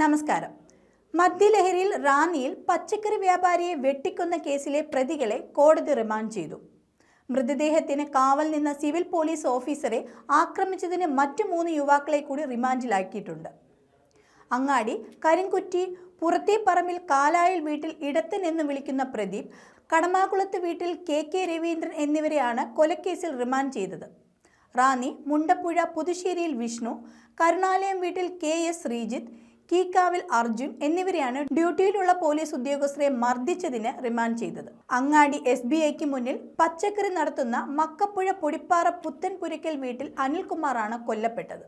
നമസ്കാരം. മദ്യലഹരിയിൽ റാന്നിയിൽ പച്ചക്കറി വ്യാപാരിയെ വെട്ടിക്കൊന്ന കേസിലെ പ്രതികളെ കോടതി റിമാൻഡ് ചെയ്തു. മൃതദേഹത്തിന് കാവൽ നിന്ന സിവിൽ പോലീസ് ഓഫീസറെ ആക്രമിച്ചതിന് മറ്റു മൂന്ന് യുവാക്കളെ കൂടി റിമാൻഡിലാക്കിയിട്ടുണ്ട്. അങ്ങാടി കരിങ്കുറ്റി പുറത്തെ പറമ്പിൽ കാലായിൽ വീട്ടിൽ ഇടത്തൻ എന്ന് വിളിക്കുന്ന പ്രദീപ് കടമാകുളത്ത് വീട്ടിൽ കെ കെ രവീന്ദ്രൻ എന്നിവരെയാണ് കൊലക്കേസിൽ റിമാൻഡ് ചെയ്തത്. റാന്നി മുണ്ടപ്പുഴ പുതുശ്ശേരിയിൽ വിഷ്ണു കരുണാലയം വീട്ടിൽ കെ എസ് ശ്രീജിത്ത് കീക്കാവിൽ അർജുൻ എന്നിവരെയാണ് ഡ്യൂട്ടിയിലുള്ള പോലീസ് ഉദ്യോഗസ്ഥരെ മർദ്ദിച്ചതിന് റിമാൻഡ് ചെയ്തത്. അങ്ങാടി എസ് ബി ഐക്ക് മുന്നിൽ പച്ചക്കറി നടത്തുന്ന മക്കപ്പുഴ പൊടിപ്പാറ പുത്തൻപുരയ്ക്കൽ വീട്ടിൽ അനിൽകുമാറാണ് കൊല്ലപ്പെട്ടത്.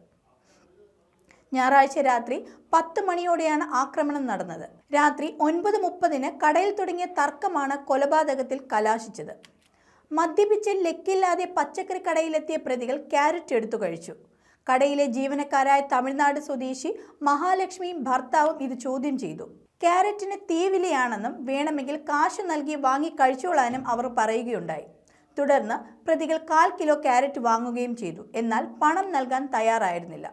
ഞായറാഴ്ച രാത്രി പത്ത് മണിയോടെയാണ് ആക്രമണം നടന്നത്. രാത്രി ഒൻപത് മുപ്പതിന് കടയിൽ തുടങ്ങിയ തർക്കമാണ് കൊലപാതകത്തിൽ കലാശിച്ചത്. മദ്യപിച്ച് ലെക്കില്ലാതെ പച്ചക്കറി കടയിലെത്തിയ പ്രതികൾ ക്യാരറ്റ് എടുത്തു കഴിച്ചു. കടയിലെ ജീവനക്കാരായ തമിഴ്നാട് സ്വദേശി മഹാലക്ഷ്മിയും ഭർത്താവും ഇത് ചോദ്യം ചെയ്തു. ക്യാരറ്റിന് തീവിലയാണെന്നും വേണമെങ്കിൽ കാശ് നൽകി വാങ്ങി കഴിച്ചോളാനും അവർ പറയുകയുണ്ടായി. തുടർന്ന് പ്രതികൾ കാൽ കിലോ ക്യാരറ്റ് വാങ്ങുകയും ചെയ്തു. എന്നാൽ പണം നൽകാൻ തയ്യാറായിരുന്നില്ല.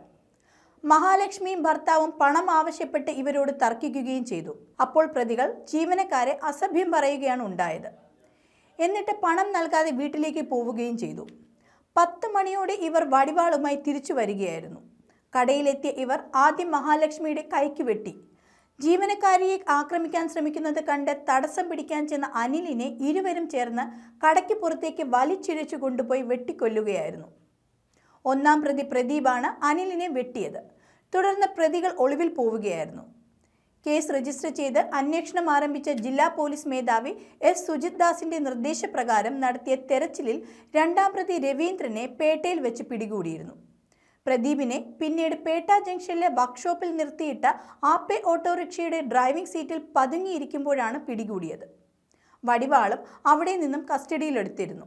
മഹാലക്ഷ്മിയും ഭർത്താവും പണം ആവശ്യപ്പെട്ട് ഇവരോട് തർക്കിക്കുകയും ചെയ്തു. അപ്പോൾ പ്രതികൾ ജീവനക്കാരെ അസഭ്യം പറയുകയാണ് ഉണ്ടായത്. എന്നിട്ട് പണം നൽകാതെ വീട്ടിലേക്ക് പോവുകയും ചെയ്തു. പത്ത് മണിയോടെ ഇവർ വടിവാളുമായി തിരിച്ചു വരികയായിരുന്നു. കടയിലെത്തിയ ഇവർ ആദ്യം മഹാലക്ഷ്മിയുടെ കൈക്ക് വെട്ടി. ജീവനക്കാരിയെ ആക്രമിക്കാൻ ശ്രമിക്കുന്നത് കണ്ട് തടസ്സം പിടിക്കാൻ ചെന്ന അനിലിനെ ഇരുവരും ചേർന്ന് കടയ്ക്ക് പുറത്തേക്ക് വലിച്ചിഴച്ചു കൊണ്ടുപോയി വെട്ടിക്കൊല്ലുകയായിരുന്നു. ഒന്നാം പ്രതി പ്രദീപാണ് അനിലിനെ വെട്ടിയത്. തുടർന്ന് പ്രതികൾ ഒളിവിൽ പോവുകയായിരുന്നു. കേസ് രജിസ്റ്റർ ചെയ്ത് അന്വേഷണം ആരംഭിച്ച ജില്ലാ പോലീസ് മേധാവി എസ് സുജിത് ദാസിന്റെ നിർദ്ദേശപ്രകാരം നടത്തിയ തെരച്ചിലിൽ രണ്ടാം പ്രതി രവീന്ദ്രനെ പേട്ടയിൽ വെച്ച് പിടികൂടിയിരുന്നു. പ്രദീപിനെ പിന്നീട് പേട്ട ജംഗ്ഷനിലെ വർക്ക്ഷോപ്പിൽ നിർത്തിയിട്ട ആപ്പെ ഓട്ടോറിക്ഷയുടെ ഡ്രൈവിംഗ് സീറ്റിൽ പതുങ്ങിയിരിക്കുമ്പോഴാണ് പിടികൂടിയത്. വടിവാളും അവിടെ നിന്നും കസ്റ്റഡിയിലെടുത്തിരുന്നു.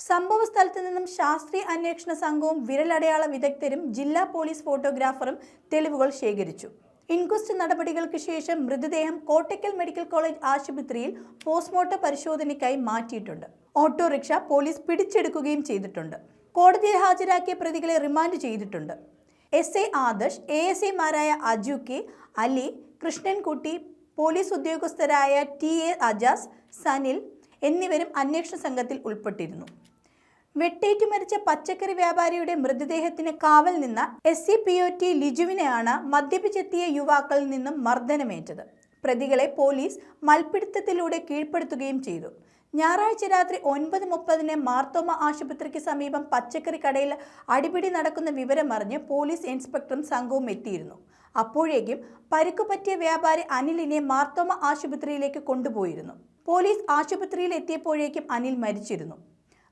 സംഭവ സ്ഥലത്ത് നിന്നും ശാസ്ത്രീയ അന്വേഷണ സംഘവും വിരലടയാള വിദഗ്ധരും ജില്ലാ പോലീസ് ഫോട്ടോഗ്രാഫറും തെളിവുകൾ ശേഖരിച്ചു. ഇൻക്വസ്റ്റ് നടപടികൾക്ക് ശേഷം മൃതദേഹം കോട്ടയ്ക്കൽ മെഡിക്കൽ കോളേജ് ആശുപത്രിയിൽ പോസ്റ്റ്മോർട്ടം പരിശോധനയ്ക്കായി മാറ്റിയിട്ടുണ്ട്. ഓട്ടോറിക്ഷ പോലീസ് പിടിച്ചെടുക്കുകയും ചെയ്തിട്ടുണ്ട്. കോടതിയിൽ ഹാജരാക്കിയ പ്രതികളെ റിമാൻഡ് ചെയ്തിട്ടുണ്ട്. S A Adarsh A S ഐമാരായ അജു കെ അലി കൃഷ്ണൻകുട്ടി പോലീസ് ഉദ്യോഗസ്ഥരായ ടി എ അജാസ് സനിൽ എന്നിവരും അന്വേഷണ സംഘത്തിൽ ഉൾപ്പെട്ടിരുന്നു. വെട്ടേറ്റു മരിച്ച പച്ചക്കറി വ്യാപാരിയുടെ മൃതദേഹത്തിന് കാവൽ നിന്ന S C P O T ലിജുവിനെയാണ് മദ്യപിച്ചെത്തിയ യുവാക്കളിൽ നിന്നും മർദ്ദനമേറ്റത്. പ്രതികളെ പോലീസ് മൽപ്പിടുത്തത്തിലൂടെ കീഴ്പ്പെടുത്തുകയും ചെയ്തു. ഞായറാഴ്ച രാത്രി ഒൻപത് മുപ്പതിന് മാർത്തോമ ആശുപത്രിക്ക് സമീപം പച്ചക്കറി കടയിൽ അടിപിടി നടക്കുന്ന വിവരമറിഞ്ഞ് പോലീസ് ഇൻസ്പെക്ടറും സംഘവും എത്തിയിരുന്നു. അപ്പോഴേക്കും പരുക്കുപറ്റിയ വ്യാപാരി അനിലിനെ മാർത്തോമ ആശുപത്രിയിലേക്ക് കൊണ്ടുപോയിരുന്നു. പോലീസ് ആശുപത്രിയിൽ എത്തിയപ്പോഴേക്കും അനിൽ മരിച്ചിരുന്നു.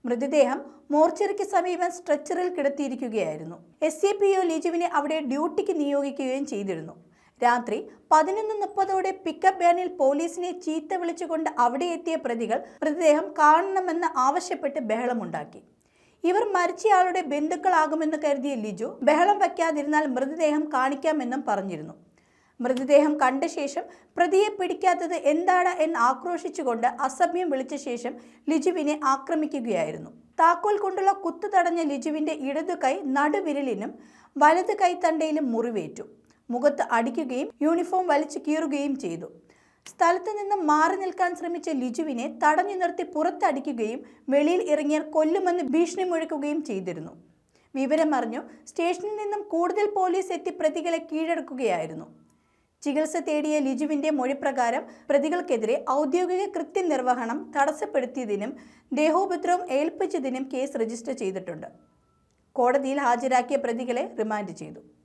മൃതദേഹം മോർച്ചറിക്ക് സമീപം സ്ട്രെച്ചറിൽ കിടത്തിയിരിക്കുകയായിരുന്നു. എസ് സി പി ഒ ലിജുവിനെ അവിടെ ഡ്യൂട്ടിക്ക് നിയോഗിക്കുകയും ചെയ്തിരുന്നു. രാത്രി പതിനൊന്ന് മുപ്പതോടെ പിക്കപ്പ് വാനിൽ പോലീസിനെ ചീത്ത വിളിച്ചുകൊണ്ട് അവിടെ എത്തിയ പ്രതികൾ മൃതദേഹം കാണണമെന്ന് ആവശ്യപ്പെട്ട് ബഹളമുണ്ടാക്കി. ഇവർ മരിച്ചയാളുടെ ബന്ധുക്കളാകുമെന്ന് കരുതിയ ലിജു ബഹളം വയ്ക്കാതിരുന്നാൽ മൃതദേഹം കാണിക്കാമെന്നും പറഞ്ഞിരുന്നു. മൃതദേഹം കണ്ട ശേഷം പ്രതിയെ പിടിക്കാത്തത് എന്താണ് എന്ന് ആക്രോശിച്ചുകൊണ്ട് അസഭ്യം വിളിച്ച ശേഷം ലിജുവിനെ ആക്രമിക്കുകയായിരുന്നു. താക്കോൽ കൊണ്ടുള്ള കുത്തു തടഞ്ഞ ലിജുവിന്റെ ഇടതു കൈ നടുവിരലിനും വലത് കൈത്തണ്ടയിലും മുറിവേറ്റു. മുഖത്ത് അടിക്കുകയും യൂണിഫോം വലിച്ചു കീറുകയും ചെയ്തു. സ്ഥലത്ത് നിന്ന് മാറി നിൽക്കാൻ ശ്രമിച്ച ലിജുവിനെ തടഞ്ഞു നിർത്തി പുറത്തടിക്കുകയും വെളിയിൽ ഇറങ്ങിയാൽ കൊല്ലുമെന്ന് ഭീഷണി മുഴക്കുകയും ചെയ്തിരുന്നു. വിവരമറിഞ്ഞു സ്റ്റേഷനിൽ നിന്നും കൂടുതൽ പോലീസ് എത്തി പ്രതികളെ കീഴടക്കുകയായിരുന്നു. ചികിത്സ തേടിയ ലിജുവിന്റെ മൊഴിപ്രകാരം പ്രതികൾക്കെതിരെ ഔദ്യോഗിക കൃത്യനിർവഹണം തടസ്സപ്പെടുത്തിയതിനും ദേഹോപദ്രവം ഏൽപ്പിച്ചതിനും കേസ് രജിസ്റ്റർ ചെയ്തിട്ടുണ്ട്. കോടതിയിൽ ഹാജരാക്കിയ പ്രതികളെ റിമാൻഡ് ചെയ്തു.